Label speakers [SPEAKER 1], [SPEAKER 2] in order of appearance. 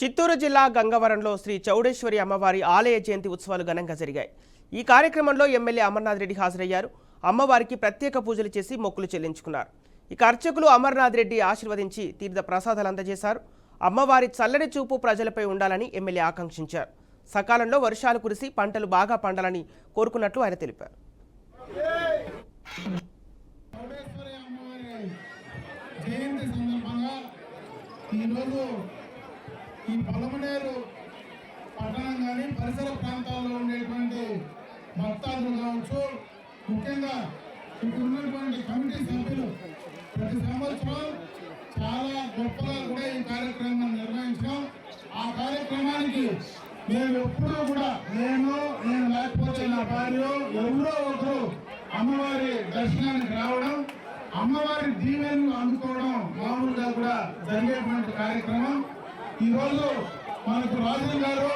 [SPEAKER 1] చిత్తూరు జిల్లా గంగవరంలో శ్రీ చౌడేశ్వరి అమ్మవారి ఆలయ జయంతి ఉత్సవాలు ఘనంగా జరిగాయి. ఈ కార్యక్రమంలో ఎమ్మెల్యే అమర్నాథ్ రెడ్డి హాజరయ్యారు. అమ్మవారికి ప్రత్యేక పూజలు చేసి మొక్కులు చెల్లించుకున్నారు. ఇక అర్చకులు అమర్నాథ్ రెడ్డి ఆశీర్వదించి తీర్థ ప్రసాదాలు అందజేశారు. అమ్మవారి చల్లని చూపు ప్రజలపై ఉండాలని ఎమ్మెల్యే ఆకాంక్షించారు. సకాలంలో వర్షాలు కురిసి పంటలు బాగా పండాలని కోరుకున్నట్లు ఆయన తెలిపారు.
[SPEAKER 2] జయంతి సందర్భంగా ఈరోజు ఈ పొలమనేరు పట్టణం కానీ పరిసర ప్రాంతాల్లో ఉండేటువంటి భక్తాదులు కావచ్చు ముఖ్యంగా ఇక్కడ ఉన్నటువంటి కమిటీ సభ్యులు ప్రతి సంవత్సరం చాలా గొప్పగా కూడా ఈ కార్యక్రమాన్ని నిర్వహించాం. ఆ కార్యక్రమానికి మేము ఎప్పుడూ కూడా నేను నేను లేకపోతే నా భార్య ఎవరో ఒకరు అమ్మవారి దర్శనానికి రావడం అమ్మవారి దీవెనలు అందుకోవడం మామూలుగా కూడా జరిగేటువంటి కార్యక్రమం. ఈరోజు మనకు రాజన్ గారు